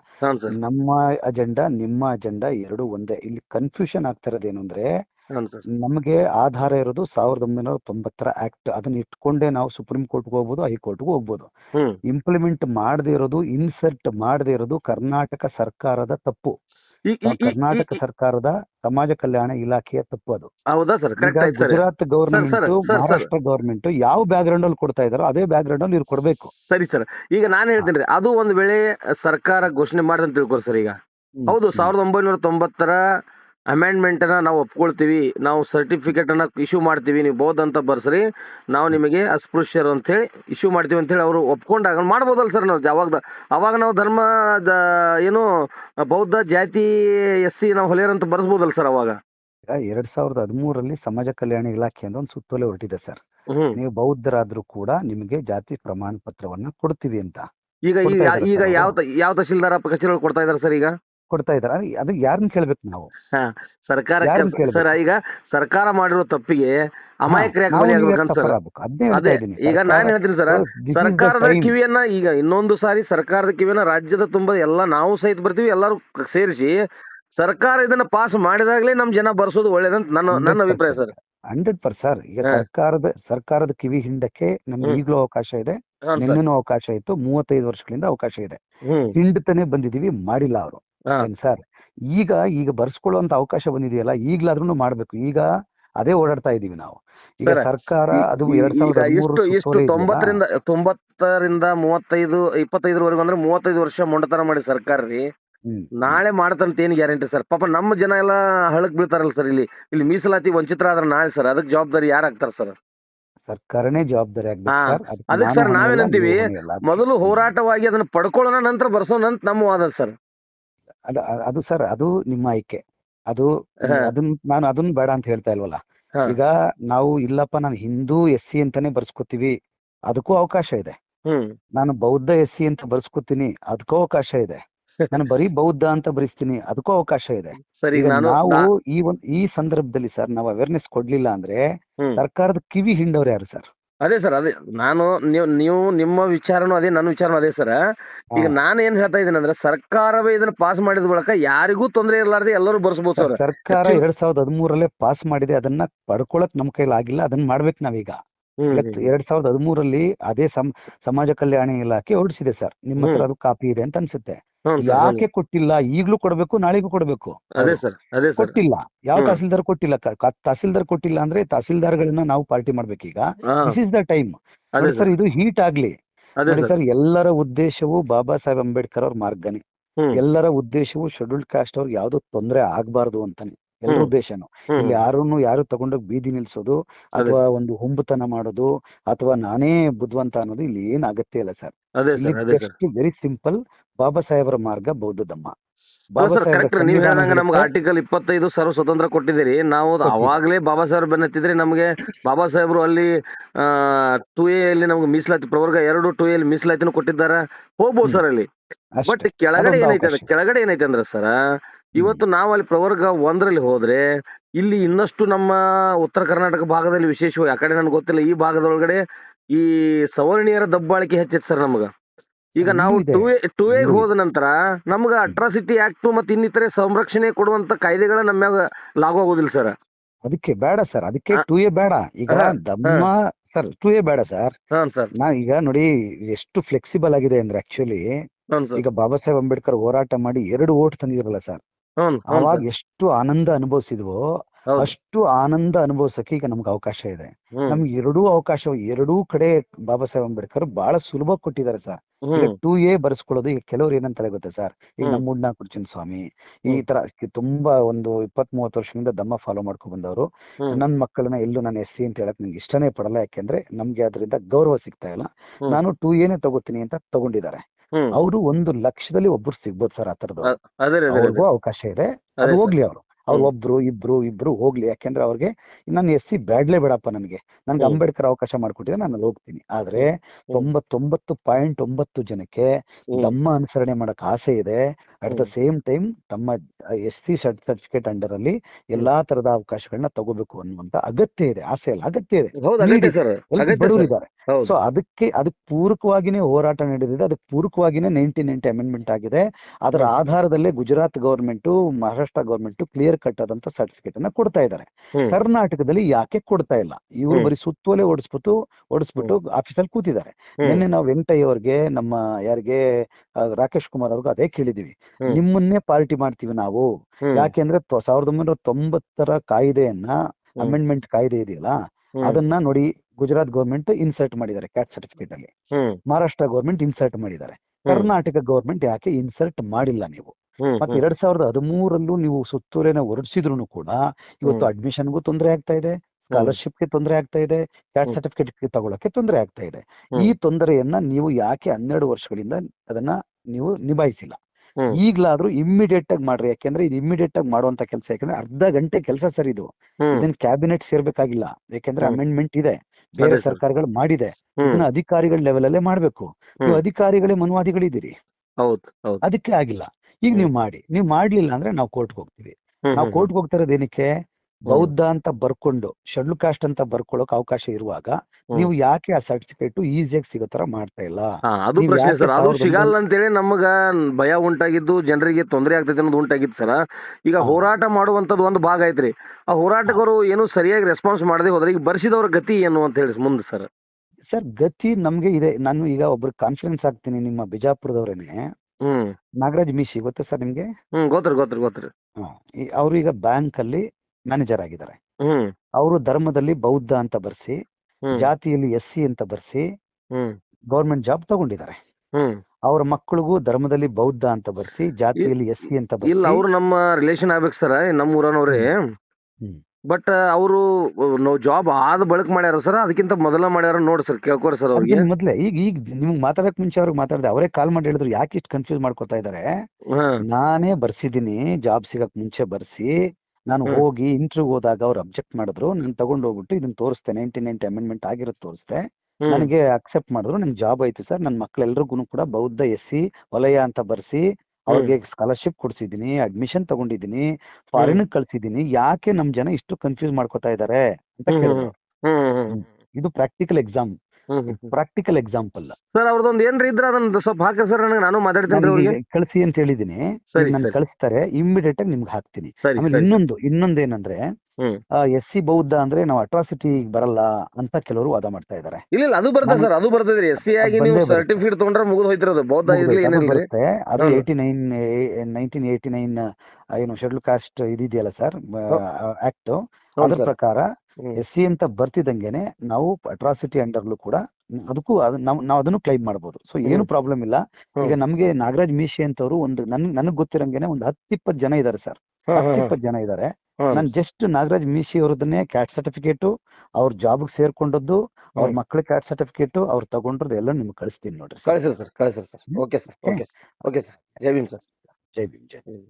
ನಮ್ಮ ಅಜೆಂಡಾ ನಿಮ್ಮ ಅಜೆಂಡಾ ಎರಡು ಒಂದೇ. ಇಲ್ಲಿ ಕನ್ಫ್ಯೂಷನ್ ಆಗ್ತಾ ಇರೋದೇನು ಅಂದ್ರೆ ಸರ್. ನಮಗೆ ಆಧಾರ ಇರೋದು ಸಾವಿರದ ಒಂಬೈನೂರ ತೊಂಬತ್ತರ ಆಕ್ಟ್. ಅದನ್ನ ಇಟ್ಕೊಂಡೇ ನಾವು ಸುಪ್ರೀಂ ಕೋರ್ಟ್ಗೆ ಹೋಗ್ಬೋದು ಹೈಕೋರ್ಟ್ಗೂ ಹೋಗ್ಬೋದು. ಹ್ಮ್. ಇಂಪ್ಲಿಮೆಂಟ್ ಮಾಡದೇ ಇರೋದು ಇನ್ಸರ್ಟ್ ಮಾಡದೇ ಇರೋದು ಕರ್ನಾಟಕ ಸರ್ಕಾರದ ತಪ್ಪು. ಈ- ಈ- ಈ- ಕರ್ನಾಟಕ ಈ- ಸರ್ಕಾರದ ಸಮಾಜ ಕಲ್ಯಾಣ ಇಲಾಖೆಯ ತಪ್ಪು ಅದು. ಹೌದಾ ಸರ್? ಈಗ ಕರೆಕ್ಟ್ ಆಯ್ತು sir. Gujarat government sir, sir, sir. Maharashtra government ಯಾವ ಬ್ಯಾಕ್ ಗ್ರೌಂಡ್ ಅಲ್ಲಿ ಕೊಡ್ತಾ ಇದಾರೋ ಅದೇ ಬ್ಯಾಕ್ ಗ್ರೌಂಡ್ ಅಲ್ಲಿ ಇವ್ರು ಕೊಡ್ಬೇಕು. ಸರಿ ಸರ್. ಈಗ ನಾನು ಹೇಳ್ತೇನೆ ಅದು ಒಂದ್ ವೇಳೆ ಸರ್ಕಾರ ಘೋಷಣೆ ಮಾಡ್ದಂತ ತಿಳ್ಕೊರಿ ಸರ್ ಈಗ. ಹೌದು. ಸಾವಿರದ ಒಂಬೈನೂರ ತೊಂಬತ್ತರ ಅಮೆಂಡ್ಮೆಂಟ್ ಅನ್ನ ನಾವು ಒಪ್ಕೊಳ್ತೀವಿ ನಾವು ಸರ್ಟಿಫಿಕೇಟ್ ಅನ್ನ ಇಶ್ಯೂ ಮಾಡ್ತೀವಿ ನೀವು ಬೌದ್ಧ ಅಂತ ಬರ್ಸ್ರಿ ನಾವು ನಿಮಗೆ ಅಸ್ಪೃಶ್ಯರು ಅಂತ ಹೇಳಿ ಇಶ್ಯೂ ಮಾಡ್ತೀವಿ ಅಂತ ಹೇಳಿ ಅವರು ಒಪ್ಕೊಂಡಾಗ ಮಾಡ್ಬೋದಲ್ಲ ಸರ್ ನಾವು ಅವಾಗ ಅವಾಗ ನಾವು ಧರ್ಮ ದ- ಏನು ಬೌದ್ಧ ಜಾತಿ ಎಸ್ ಸಿ ನಾವು ಹೊಲೆಯರ್ ಅಂತ ಬರ್ಸ್ಬೋದಲ್ಲ ಸರ್ ಅವಾಗ. ಎರಡ್ ಸಾವಿರದ ಹದಿಮೂರಲ್ಲಿ ಸಮಾಜ ಕಲ್ಯಾಣ ಇಲಾಖೆ ಅಂತ ಒಂದು ಸುತ್ತೋಲೆ ಹೊರಟಿದೆ ಸರ್ ನೀವು ಬೌದ್ಧರಾದ್ರೂ ಕೂಡ ನಿಮಗೆ ಜಾತಿ ಪ್ರಮಾಣ ಪತ್ರವನ್ನ ಕೊಡ್ತೀವಿ ಅಂತ. ಈಗ ಈಗ ಯಾವ ಯಾವ ತಹಶೀಲ್ದಾರ ಕಚೇರಿಗಳು ಕೊಡ್ತಾ ಇದಾರೆ ಸರ್ ಈಗ? ಕೊಡ್ತಾ ಇದಾರೆ ಅದು- ಯಾರನ್ನ ಕೇಳ್ಬೇಕು ನಾವು? ಸರ್ಕಾರ ಸರ್ ಈಗ ಸರ್ಕಾರ ಮಾಡಿರೋ ತಪ್ಪಿಗೆ. ಈಗ ನಾನು ಹೇಳ್ತೀನಿ ಸರ್ ಸರ್ಕಾರದ ಕಿವಿಯನ್ನ ಈಗ ಇನ್ನೊಂದು ಸಾರಿ ಸರ್ಕಾರದ ಕಿವಿಯನ್ನ ರಾಜ್ಯದ ತುಂಬಾ ಎಲ್ಲ ನಾವು ಸಹಿತ ಬರ್ತೀವಿ ಎಲ್ಲರೂ ಸೇರಿಸಿ ಸರ್ಕಾರ ಇದನ್ನ ಪಾಸ್ ಮಾಡಿದಾಗ್ಲೇ ನಮ್ ಜನ ಬರ್ಸೋದು ಒಳ್ಳೇದಂತ ನನ್ನ ನನ್ನ ಅಭಿಪ್ರಾಯ ಸರ್ ಹಂಡ್ರೆಡ್ ಪರ್ಸರ್ ಈಗ. ಸರ್ಕಾರದ ಸರ್ಕಾರದ ಕಿವಿ ಹಿಂಡಕ್ಕೆ ನಮ್ಗೆ. ಈಗಲೂ ಅವಕಾಶ ಇದೆ. ನಿನ್ನೆನೂ ಅವಕಾಶ ಇತ್ತು. ಮೂವತ್ತೈದು ವರ್ಷಗಳಿಂದ ಅವಕಾಶ ಇದೆ. ಹಿಂಡತಾನೆ ಬಂದಿದೀವಿ ಮಾಡಿಲ್ಲ ಅವರು. ಸರ್? ಈಗ ಈಗ ಬರ್ಸ್ಕೊಳ್ಳುವಂತ ಅವಕಾಶ ಬಂದಿದೆಯಲ್ಲ ಈಗ್ಲಾದ್ರೂ ಮಾಡ್ಬೇಕು. ಈಗ ಅದೇ ಓಡಾಡ್ತಾ ಇದೀವಿ ನಾವು. ಈಗ ಸರ್, ಸರ್ಕಾರ ಅದು ಎರಡ್ ಸಾವಿರದ ಇಷ್ಟು ಇಷ್ಟು ತೊಂಬತ್ತರಿಂದ ತೊಂಬತ್ತರಿಂದ ಮೂವತ್ತೈದು ಇಪ್ಪತ್ತೈದರವರೆಗೂ ಅಂದ್ರೆ ಮೂವತ್ತೈದು ವರ್ಷ ಮೊಂಡತನ ಮಾಡಿ ಸರ್ಕಾರ ರೀ. ನಾಳೆ ಮಾಡತಂತ ಏನ್ ಗ್ಯಾರಂಟಿ ಸರ್? ಪಾಪ ನಮ್ಮ ಜನ ಎಲ್ಲ ಹಳಕ್ ಬೀಳ್ತಾರಲ್ಲ ಸರ್ ಇಲ್ಲಿ. ಇಲ್ಲಿ ಮೀಸಲಾತಿ ವಂಚಿತರಾದ್ರ ನಾಳೆ ಸರ್ ಅದಕ್ಕೆ ಜವಾಬ್ದಾರಿ ಯಾರು ಆಗ್ತಾರ ಸರ್? ಸರ್ಕಾರನೇ ಜವಾಬ್ದಾರಿ ಆಗ್ಬೇಕು ಹಾ. ಸರ್. ಅದಕ್ಕೆ ಸರ್ ನಾವೇನಂತೀವಿ. ಮೊದಲು ಹೋರಾಟವಾಗಿ ಅದನ್ನ ಪಡ್ಕೊಳ್ಳೋಣ ನಂತರ ಬರ್ಸೋಣ ಅಂತ ನಮ್ಮ ವಾದ ಸರ್. ಅದ ಅದು ಸರ್ ಅದು ನಿಮ್ಮ ಆಯ್ಕೆ. ಅದು. ಅದನ್ನ ನಾನು ಅದನ್ನ ಬೇಡ ಅಂತ ಹೇಳ್ತಾ ಇಲ್ವಲ್ಲ? ಈಗ ನಾವು ಇಲ್ಲಪ್ಪ ನಾನು ಹಿಂದೂ ಎಸ್ ಸಿ ಅಂತಾನೆ ಬರ್ಸ್ಕೊತೀವಿ. ಅದಕ್ಕೂ ಅವಕಾಶ ಇದೆ. ನಾನು ಬೌದ್ಧ ಎಸ್ ಸಿ ಅಂತ ಬರ್ಸ್ಕೊತೀನಿ. ಅದಕ್ಕೂ ಅವಕಾಶ ಇದೆ. ನಾನು ಬರೀ ಬೌದ್ಧ ಅಂತ ಬರಿಸ್ತೀನಿ. ಅದಕ್ಕೂ ಅವಕಾಶ ಇದೆ. ನಾವು ಈ ಒಂದ್ ಈ ಸಂದರ್ಭದಲ್ಲಿ ಸರ್ ನಾವು ಅವೇರ್ನೆಸ್ ಕೊಡ್ಲಿಲ್ಲ ಅಂದ್ರೆ ಸರ್ಕಾರದ ಕಿವಿ ಹಿಂಡವ್ರು ಯಾರು ಸರ್ ಅದೇ ಸರ್ ಅದೇ ನಾನು ನೀವು ನೀವು ನಿಮ್ಮ ವಿಚಾರನೂ ಅದೇ ನನ್ನ ವಿಚಾರನೂ ಅದೇ ಸರ್. ಈಗ ನಾನು ಏನ್ ಹೇಳ್ತಾ ಇದ್ದೀನಿ ಅಂದ್ರೆ ಸರ್ಕಾರವೇ ಇದನ್ನ ಪಾಸ್ ಮಾಡಿದ ಬಳಿಕ ಯಾರಿಗೂ ತೊಂದರೆ ಇರಲಾರ್ದೆ ಎಲ್ಲರೂ ಬರ್ಸ್ಬೋದು ಸರ್, ಸರ್ ಸರ್ಕಾರ ಎರಡ್ ಸಾವಿರದ ಹದಿಮೂರಲ್ಲೇ ಪಾಸ್ ಮಾಡಿದೆ ಅದನ್ನ ಪಡ್ಕೊಳಕ್ ನಮ್ ಕೈಲಿ ಆಗಿಲ್ಲ ಅದನ್ನ ಮಾಡ್ಬೇಕು ನಾವೀಗ. ಎರಡ್ ಸಾವಿರದ ಹದಿಮೂರಲ್ಲಿ ಅದೇ ಸಮ್ ಸಮಾಜ ಕಲ್ಯಾಣ ಇಲಾಖೆ ಹೊರಡಿಸಿದೆ ಸರ್. ನಿಮ್ಮ ಹತ್ರ ಅದು ಕಾಪಿ ಇದೆ ಅಂತ ಅನ್ಸುತ್ತೆ. ಯಾಕೆ ಕೊಟ್ಟಿಲ್ಲ? ಈಗ್ಲೂ ಕೊಡ್ಬೇಕು ನಾಳೆಗೂ ಕೊಡ್ಬೇಕು. ಅದೇ ಸರ್ ಅದೇ ಸರ್. ಕೊಟ್ಟಿಲ್ಲ. ಯಾವ ತಹಸೀಲ್ದಾರ್ ಕೊಟ್ಟಿಲ್ಲ? ತಹಸೀಲ್ದಾರ್ ಕೊಟ್ಟಿಲ್ಲ ಅಂದ್ರೆ ತಹಸೀಲ್ದಾರ್ಗಳನ್ನ ನಾವು ಪಾರ್ಟಿ ಮಾಡ್ಬೇಕೀಗ ಈಗ. This is the time sir ಇದು ಹೀಟ್ ಆಗ್ಲಿ. ಸರ್. ಎಲ್ಲರ ಉದ್ದೇಶವು ಬಾಬಾ ಸಾಹೇಬ್ ಅಂಬೇಡ್ಕರ್ ಅವ್ರ ಮಾರ್ಗನೇ. ಎಲ್ಲರ ಉದ್ದೇಶವು ಶೆಡ್ಯೂಲ್ಡ್ ಕಾಸ್ಟ್ ಅವ್ರಿಗೆ ಯಾವ್ದು ತೊಂದರೆ ಆಗ್ಬಾರ್ದು ಅಂತಾನೆ. ಎಲ್ಲರ ಉದ್ದೇಶನು. ಇಲ್ಲಿ ಯಾರನ್ನು ಯಾರು ತಗೊಂಡೋಗಿ ಬೀದಿ ನಿಲ್ಸೋದು ಅಥವಾ ಒಂದು ಹುಂಬತನ ಮಾಡೋದು ಅಥವಾ ನಾನೇ ಬುದ್ಧಿವಂತ ಅನ್ನೋದು ಇಲ್ಲಿ ಏನ್ ಅಗತ್ಯ ಇಲ್ಲ ಸರ್. ವೆರಿ ಸಿಂಪಲ್ ಬಾಬಾ ಸಾಹೇಬರ ಮಾರ್ಗ ಬೌದ್ಧ ಧಮ್ಮ ಕರೆಕ್ಟ್ ನೀವು ಸಂವಿಧಾನ ಹೇಳ್ದಂಗ ನಮ್ಗೆ ಆರ್ಟಿಕಲ್ ಇಪ್ಪತ್ತೈದು ಸರ್ವ ಸ್ವತಂತ್ರ ಕೊಟ್ಟಿದ್ದೀರಿ. ನಾವು ಅವಾಗಲೇ ಬಾಬಾ ಸಾಹೇಬ್ ಬೆನ್ನತ್ತಿದ್ರೆ ನಮಗೆ ಬಾಬಾ ಸಾಹೇಬರು ಅಲ್ಲಿ ಟು ಎ ಅಲ್ಲಿ ನಮ್ಗೆ ಮೀಸಲಾತಿ ಪ್ರವರ್ಗ ಎರಡು ಟು ಎ ಅಲ್ಲಿ ಮೀಸಲಾತಿನೂ ಕೊಟ್ಟಿದ್ದಾರೆ. ಹೋಗ್ಬೋದು. ಸರ್ ಅಲ್ಲಿ. ಬಟ್ ಕೆಳಗಡೆ ಏನೈತೆ ಅಂದ್ರೆ ಕೆಳಗಡೆ ಏನೈತೆ ಅಂದ್ರೆ ಸರ್ ಇವತ್ತು ನಾವು ಅಲ್ಲಿ ಪ್ರವರ್ಗ ಒಂದರಲ್ಲಿ ಹೋದ್ರೆ ಇಲ್ಲಿ ಇನ್ನಷ್ಟು ನಮ್ಮ ಉತ್ತರ ಕರ್ನಾಟಕ ಭಾಗದಲ್ಲಿ ವಿಶೇಷವಾಗಿ ಆ ಕಡೆ ನನ್ಗೆ ಗೊತ್ತಿಲ್ಲ ಈ ಭಾಗದೊಳಗಡೆ ಈ ಸವರ್ಣೀಯರ ದಬ್ಬಾಳಿಕೆ ಹೆಚ್ಚಿತ್ತು ಸರ್ ನಮಗ. ಈಗ ನಾವು ಟೂ ಟೂ ಎ ಎಗ್ ಹೋದ ನಂತರ ನಮ್ಗ ಅಟ್ರಾಸಿಟಿ ಆಕ್ಟ್ ಮತ್ತೆ ಇನ್ನಿತರೆ ಸಂರಕ್ಷಣೆ ಕೊಡುವಂತ ಕಾಯ್ದೆಗಳ ನಮ್ಯಾಗ ಲಾಗು ಆಗೋದಿಲ್ಲ ಸರ್. ಅದಕ್ಕೆ ಬೇಡ ಸರ್ ಅದಕ್ಕೆ. ಟೂ ಎ ಬೇಡ. ಈಗ ದಮ್ಮ ಸರ್ ಟೂ ಎ ಬೇಡ ಸರ್. ಹಾಂ ಸರ್. ನಾ ಈಗ ನೋಡಿ ಎಷ್ಟು ಫ್ಲೆಕ್ಸಿಬಲ್ ಆಗಿದೆ ಅಂದ್ರೆ ಆಕ್ಚುಲಿ ಈಗ ಬಾಬಾ ಸಾಹೇಬ್ ಅಂಬೇಡ್ಕರ್ ಹೋರಾಟ ಮಾಡಿ ಎರಡು ಓಟ್ ತಂದಿದ್ರಲ್ಲ ಸರ್. ಅವಾಗ ಎಷ್ಟು ಆನಂದ ಅನುಭವಿಸಿದ್ವೋ ಅಷ್ಟು ಆನಂದ ಅನುಭವಿಸಕ್ಕೆ ಈಗ ನಮ್ಗೆ ಅವಕಾಶ ಇದೆ. ನಮ್ಗೆ ಎರಡೂ ಅವಕಾಶ ಎರಡೂ ಕಡೆ ಬಾಬಾ ಸಾಹೇಬ್ ಅಂಬೇಡ್ಕರ್ ಬಹಳ ಸುಲಭ ಕೊಟ್ಟಿದ್ದಾರೆ ಸರ್. ಈಗ ಟೂ ಎ ಬರ್ಸ್ಕೊಳ್ಳೋದು ಈಗ ಕೆಲವ್ರು ಏನಂತಾರೆ ಗೊತ್ತಾ ಸರ್? ಈಗ ನಮ್ಮ ಮುಡ್ನಾ ಕುರ್ಚಿನ್ ಸ್ವಾಮಿ ಈ ತರ ತುಂಬಾ ಒಂದು ಇಪ್ಪತ್ ಮೂವತ್ತು ವರ್ಷದಿಂದ ದಮ್ಮ ಫಾಲೋ ಮಾಡ್ಕೊಂಡ್ ಬಂದವರು. ನನ್ನ ನನ್ ಮಕ್ಕಳನ್ನ ಎಲ್ಲೂ ನಾನು ಎಸ್ ಸಿ ಅಂತ ಹೇಳಕ್ ನಂಗೆ ಇಷ್ಟನೇ ಪಡಲ್ಲ. ಯಾಕೆಂದ್ರೆ ನಮ್ಗೆ ಅದರಿಂದ ಗೌರವ ಸಿಗ್ತಾ ಇಲ್ಲ. ನಾನು ಟೂ ಎನೇ ತಗೋತೀನಿ ಅಂತ ತಗೊಂಡಿದ್ದಾರೆ. ಅವರು ಒಂದು ಲಕ್ಷದಲ್ಲಿ ಒಬ್ರು ಸಿಗ್ಬೋದು ಸರ್ ಆ ತರದವ್ರು ಅವಕಾಶ ಇದೆ. ಅದು ಹೋಗ್ಲಿ ಅವರು. ಅವ್ರು ಒಬ್ರು ಇಬ್ರು ಇಬ್ರು ಹೋಗ್ಲಿ. ಯಾಕೆಂದ್ರೆ ಅವ್ರಿಗೆ ನಾನು ಎಸ್ ಸಿ ಬ್ಯಾಡ್ಲೇ ಬೇಡಪ್ಪ ನನಗೆ. ನನ್ಗೆ. ಅಂಬೇಡ್ಕರ್ ಅವಕಾಶ ಮಾಡ್ಕೊಟ್ಟಿದ್ರೆ ನಾನು ಅಲ್ಲಿ ಹೋಗ್ತೀನಿ. ಆದ್ರೆ ತೊಂಬತ್ತೊಂಬತ್ತು ಪಾಯಿಂಟ್ ಒಂಬತ್ತು ಜನಕ್ಕೆ ತಮ್ಮ ಅನುಸರಣೆ ಮಾಡಕ್ ಆಸೆ ಇದೆ. ಅಟ್ ದ ಸೇಮ್ ಟೈಮ್ ತಮ್ಮ ಎಸ್ ಸಿ ಸರ್ಟಿಫಿಕೇಟ್ ಅಂಡರ್ ಅಲ್ಲಿ ಎಲ್ಲಾ ತರದ ಅವಕಾಶಗಳನ್ನ ತಗೋಬೇಕು ಅನ್ನುವಂತ ಅಗತ್ಯ ಇದೆ. ಆಸೆ ಅಲ್ಲ ಅಗತ್ಯ ಇದೆ. ಇದ್ದಾರೆ ಸೊ ಅದಕ್ಕೆ ಅದಕ್ಕೆ ಪೂರಕವಾಗಿನೇ ಹೋರಾಟ ನಡೆದಿದೆ. ಅದಕ್ಕೆ ಪೂರಕವಾಗಿನೇ ನೈನ್ಟೀನ್ ನೈನ್ಟಿ ಅಮೆಂಡ್ಮೆಂಟ್ ಆಗಿದೆ. ಅದರ ಆಧಾರದಲ್ಲೇ Gujarat government Maharashtra government clear cut ಆದಂತ ಸರ್ಟಿಫಿಕೇಟ್ ಅನ್ನ ಕೊಡ್ತಾ ಇದ್ದಾರೆ. ಕರ್ನಾಟಕದಲ್ಲಿ ಯಾಕೆ ಕೊಡ್ತಾ ಇಲ್ಲ? ಇವ್ರು. ಬರೀ ಸುತ್ತೋಲೆ ಓಡಿಸ್ಬಿಟ್ಟು ಓಡಿಸ್ಬಿಟ್ಟು ಆಫೀಸಲ್ಲಿ ಕೂತಿದ್ದಾರೆ. ನಿನ್ನೆ ನಾವು ವೆಂಕಟಯ್ಯ ಅವ್ರಿಗೆ ನಮ್ಮ ಯಾರಿಗೆ ರಾಕೇಶ್ ಕುಮಾರ್ ಅವ್ರಿಗೂ ಅದೇ ಕೇಳಿದೀವಿ ನಿಮ್ಮನ್ನೇ ಪಾರ್ಟಿ ಮಾಡ್ತೀವಿ ನಾವು. ಯಾಕೆಂದ್ರೆ ಸಾವಿರದ ಒಂಬೈನೂರ ತೊಂಬತ್ತರ ಕಾಯ್ದೆಯನ್ನ ಅಮೆಂಡ್ಮೆಂಟ್ ಕಾಯ್ದೆ ಇದೆಯಲ್ಲ ಅದನ್ನ ನೋಡಿ ಗುಜರಾತ್ ಗವರ್ಮೆಂಟ್ ಇನ್ಸರ್ಟ್ ಮಾಡಿದ್ದಾರೆ ಕ್ಯಾಟ್ ಸರ್ಟಿಫಿಕೇಟ್ ಅಲ್ಲಿ. ಮಹಾರಾಷ್ಟ್ರ ಗವರ್ಮೆಂಟ್ ಇನ್ಸರ್ಟ್ ಮಾಡಿದ್ದಾರೆ. ಕರ್ನಾಟಕ ಗೌರ್ಮೆಂಟ್ ಯಾಕೆ ಇನ್ಸರ್ಟ್ ಮಾಡಿಲ್ಲ ನೀವು. ಮತ್ತೆ. ಎರಡ್ ಸಾವಿರದ ಹದಿಮೂರಲ್ಲೂ ನೀವು ಸುತ್ತೋಲೆನ ಹೊರಡಿಸಿದ್ರು ಕೂಡ ಇವತ್ತು ಅಡ್ಮಿಷನ್ ಅಡ್ಮಿಷನ್ಗೂ ತೊಂದರೆ ಆಗ್ತಾ ಇದೆ ಸ್ಕಾಲರ್ಶಿಪ್ಗೆ ತೊಂದರೆ ಆಗ್ತಾ ಇದೆ ಕ್ಯಾಟ್. ಸರ್ಟಿಫಿಕೇಟ್ ತಗೊಳಕ್ಕೆ ತೊಂದರೆ ಆಗ್ತಾ ಇದೆ. ಈ ತೊಂದರೆಯನ್ನ ನೀವು ಯಾಕೆ ಹನ್ನೆರಡು ವರ್ಷಗಳಿಂದ ಅದನ್ನ ನೀವು ನಿಭಾಯಿಸಿಲ್ಲ. ಈಗ್ಲಾದ್ರೂ ಇಮ್ಮಿಡಿಯೇಟ್ ಆಗಿ ಮಾಡ್ರಿ ಯಾಕೆಂದ್ರೆ ಇದು ಇಮ್ಮಿಡಿಯೇಟ್ ಆಗಿ ಮಾಡುವಂತ ಕೆಲಸ ಯಾಕಂದ್ರೆ ಅರ್ಧ ಗಂಟೆ ಕೆಲಸ ಸರ್ ಇದು. ಇದನ್ನ ಕ್ಯಾಬಿನೆಟ್ ಸೇರ್ಬೇಕಾಗಿಲ್ಲ ಯಾಕೆಂದ್ರೆ ಅಮೆಂಡ್ಮೆಂಟ್ ಇದೆ ಬೇರೆ ಸರ್ಕಾರಗಳು ಮಾಡಿದೆ. ಇದನ್ನ ಅಧಿಕಾರಿಗಳ ಲೆವೆಲ್ ಅಲ್ಲೇ ಮಾಡ್ಬೇಕು. ನೀವು ಅಧಿಕಾರಿಗಳೇ ಮನುವಾದಿಗಳಿದ್ದೀರಿ. ಅದಕ್ಕೆ ಆಗಿಲ್ಲ. ಈಗ. ನೀವು ಮಾಡಿ ನೀವು ಮಾಡ್ಲಿಲ್ಲ ಅಂದ್ರೆ ನಾವು ಕೋರ್ಟ್ಗೆ ಹೋಗ್ತೀವಿ. ನಾವು ಕೋರ್ಟ್ಗೆ ಹೋಗ್ತಾ ಇರೋದು ಏನಕ್ಕೆ ಬೌದ್ಧ ಅಂತ ಬರ್ಕೊಂಡು ಶೆಡ್ಯೂಲ್ ಕಾಸ್ಟ್ ಅಂತ ಬರ್ಕೊಳಕ್ ಅವಕಾಶ ಇರುವಾಗ. ನೀವು ಯಾಕೆ ಆ ಸರ್ಟಿಫಿಕೇಟ್ ಈಸಿಯಾಗಿ ಸಿಗೋ ತರ ಮಾಡ್ತಾ ಇಲ್ಲ? ಅದು ಪ್ರಶ್ನೆ ಸರ್. ಅದು ಸಿಗಲ್ಲ ಅಂತೇಳಿ ನಮಗ ಭಯ ಉಂಟಾಗಿದ್ದು ಜನರಿಗೆ ತೊಂದರೆ ಆಗ್ತೈತೆ ಅನ್ನೋದು ಉಂಟಾಗಿತ್ತು ಸರ್. ಈಗ ಹೋರಾಟ ಮಾಡುವಂತದ್ದು ಒಂದು ಭಾಗ ಐತ್ರಿ. ಆ ಹೋರಾಟಗಾರರು ಏನು ಸರಿಯಾಗಿ ರೆಸ್ಪಾನ್ಸ್ ಮಾಡದೆ ಹೋದ್ರೆ ಈಗ ಬರ್ಸಿದವ್ರ ಗತಿ ಏನು ಅಂತ ಹೇಳಿ ಮುಂದೆ ಸರ್. ಸರ್ ಗತಿ ನಮ್ಗೆ ಇದೆ. ನಾನು ಈಗ ಒಬ್ರು ಕಾನ್ಫಿಡೆನ್ಸ್ ಆಗ್ತೀನಿ ನಿಮ್ಮ ಬಿಜಾಪುರದವ್ರೇನೆ. ಹ್ಮ್. ನಾಗರಾಜ್ ಮಿಶಿ ಗೊತ್ತಾ ಸರ್ ನಿಮ್ಗೆ? ಹ್ಮ್ ಗೊತ್ತ್ರಿ ಗೊತ್ತ್ರಿ ಗೊತ್ತ್ರಿ. ಅವರು ಈಗ ಬ್ಯಾಂಕ್ ಅಲ್ಲಿ ಮ್ಯಾನೇಜರ್ ಆಗಿದ್ದಾರೆ. ಹ್ಮ್. ಅವರು ಧರ್ಮದಲ್ಲಿ ಬೌದ್ಧ ಅಂತ ಬರ್ಸಿ ಹ್ಮ್. ಜಾತಿಯಲ್ಲಿ ಎಸ್ ಸಿ ಅಂತ ಬರ್ಸಿ ಹ್ಮ್. ಗೌರ್ಮೆಂಟ್ ಜಾಬ್ ತಗೊಂಡಿದ್ದಾರೆ. ಹ್ಮ್. ಅವರ ಮಕ್ಕಳಿಗೂ ಧರ್ಮದಲ್ಲಿ ಬೌದ್ಧ ಅಂತ ಬರ್ಸಿ ಜಾತಿಯಲ್ಲಿ ಎಸ್ ಸಿ ಅಂತ ಇಲ್ಲ ಬರ್ಸಿ ಅವ್ರು ನಮ್ಮ ರಿಲೇಷನ್ ಆಗ್ಬೇಕು ಸರ್ ನಮ್ಮ ಊರನವ್ರಿ ಹ್ಮ್. ಬಟ್ ಅವರು ಜಾಬ್ ಆದ ಬಳಕ ಮಾಡ್ಯಾರ ಸರ್ ಅದಕ್ಕಿಂತ ಮೊದಲ ಮಾಡ್ಯಾರ ನೋಡಿ ಸರ್ ಕೇಳ್ಕೊರಿ ಸರ್ ಅವ್ರಿಗೆ. ಅದಕ್ಕಿಂತ ಮೊದ್ಲೇ ಈಗ ಈಗ ನಿಮ್ಗೆ ಮಾತಾಡಕ್ ಮುಂಚೆ ಅವ್ರಿಗೆ ಮಾತಾಡಿದೆ ಅವರೇ ಕಾಲ್ ಮಾಡಿ ಹೇಳಿದ್ರು ಯಾಕೆ ಇಷ್ಟು ಕನ್ಫ್ಯೂಸ್ ಮಾಡ್ಕೊತಾ ಇದಾರೆ? ನಾನೇ ಬರ್ಸಿದೀನಿ ಜಾಬ್ ಸಿಗಕ್ ಮುಂಚೆ ಬರ್ಸಿ ನಾನು ಹೋಗಿ ಇಂಟರ್ವ್ಯೂ ಹೋದಾಗ ಅವ್ರು ಅಬ್ಜೆಕ್ಟ್ ಮಾಡಿದ್ರು ನಾನು ತಗೊಂಡ್ ಹೋಗ್ಬಿಟ್ಟು ಇದನ್ನ ತೋರಿಸ್ತೆ ನೈನ್ಟಿ ನೈನ್ಟಿ ಅಮೆಂಡ್ಮೆಂಟ್ ಆಗಿರೋದು ತೋರಿಸ್ತೆ. ನನಗೆ ಅಕ್ಸೆಪ್ಟ್ ಮಾಡಿದ್ರು ನನ್ಗೆ ಜಾಬ್ ಆಯ್ತು ಸರ್ ನನ್ನ ಮಕ್ಳೆಲ್ರಿಗೂ ಕೂಡ ಬೌದ್ಧ ಎಸ್ ಸಿ ವಲಯ ಅಂತ ಬರ್ಸಿ ಅವ್ರಿಗೆ ಸ್ಕಾಲರ್ಶಿಪ್ ಕೊಡ್ಸಿದೀನಿ ಅಡ್ಮಿಷನ್ ತಗೊಂಡಿದೀನಿ ಫಾರಿನ್ ಕಳ್ಸಿದೀನಿ ಯಾಕೆ ನಮ್ ಜನ ಇಷ್ಟು ಕನ್ಫ್ಯೂಸ್ ಮಾಡ್ಕೋತಾ ಇದಾರೆ ಅಂತ ಕೇಳಿದ್ರು. ಇದು practical exam practical example sir ಅವ್ರದೊಂದ್ ಏನ್ರಿ ಇದ್ರ ಅದನ್ನ ಸ್ವಲ್ಪ ಹಾಕಿ ಸರ್ ನನಗೆ ನಾನು ಮಾತಾಡ್ತೀನಿ ಕಳಿಸಿ ಅಂತ ಹೇಳಿದೀನಿ. ನಾನು ಕಳಿಸ್ತಾರೆ ಇಮಿಡಿಯೇಟ್ ಆಗಿ ನಿಮ್ಗೆ ಹಾಕ್ತೀನಿ. ಆಮೇಲೆ ಇನ್ನೊಂದು ಇನ್ನೊಂದೇನಂದ್ರೆ ಹ್ಮ್. ಎಸ್ ಸಿ ಬೌದ್ಧ ಅಂದ್ರೆ ನಾವು ಅಟ್ರಾಸಿಟಿ ಬರಲ್ಲ ಅಂತ ಕೆಲವರು ವಾದ ಮಾಡ್ತಾ ಇದ್ದಾರೆ. ಇಲ್ಲ ಇಲ್ಲ ಅದು ಬರ್ತದೆ ಸರ್ ಅದು ಬರ್ತದೆ ಎಸ್ ಸಿ ಆಗಿ ನೀವು ಸರ್ಟಿಫಿಕೇಟ್ ತಗೊಂಡ್ರೆ ಮುಗಿದು ಹೋಯ್ತಿರೋದು. ಬೌದ್ಧ ಇರ್ಲಿ ಬರುತ್ತೆ. ಅದು. Eighty nine nineteen eighty nine ಏನು ಶೆಡ್ಯೂಲ್ ಕಾಸ್ಟ್ ಇದಿದೆಯಲ್ಲ ಸರ್ ಆಕ್ಟ್ ಅದರ ಪ್ರಕಾರ. ಎಸ್ ಸಿ ಅಂತ ಬರ್ತಿದಂಗೆನೆ ನಾವು ಅಟ್ರಾಸಿಟಿ ಅಂಡರ್ಲು ಕೂಡ ಅದಕ್ಕೂ ಅದು ನಾವು ಅದನ್ನು ಕ್ಲೈಮ್ ಮಾಡಬಹುದು ಸೊ ಏನು ಪ್ರಾಬ್ಲಮ್ ಇಲ್ಲ. ಈಗ ನಮ್ಗೆ ನಾಗರಾಜ್ ಮೀಶಿ ಅಂತವ್ರು ಒಂದು ನನ್ ನನಗ್ ಗೊತ್ತಿರಂಗೆನೆ ಒಂದು ಹತ್ತಿಪ್ಪತ್ತು ಜನ ಇದಾರೆ ಸರ್. ಹತ್ತಿಪ್ಪತ್ತು ಜನ ಇದಾರೆ. ನಾನ್ ಜಸ್ಟ್ ನಾಗರಾಜ್ ಮೀಸಿ ಅವ್ರದನ್ನೇ ಕ್ಯಾಟ್ ಸರ್ಟಿಫಿಕೇಟ್ ಅವ್ರ ಜಾಬ್ ಸೇರ್ಕೊಂಡದ್ದು ಅವ್ರ ಮಕ್ಕಳ ಕ್ಯಾಟ್ ಸರ್ಟಿಫಿಕೇಟ್ ಅವ್ರು ತಗೊಂಡ್ರದ್ದು ಎಲ್ಲ ನಿಮ್ಗೆ ಕಳಿಸ್ತೀನಿ ನೋಡ್ರಿ. ಕಳಿಸ್ರಿ ಸರ್ ಕಳಿಸ್ರಿ sir. Okay sir okay sir. Okay sir. ಜೈ ಭೀಮ್ ಸರ್. ಜೈ ಭೀಮ್ ಜೈ ಹ್ಮ್.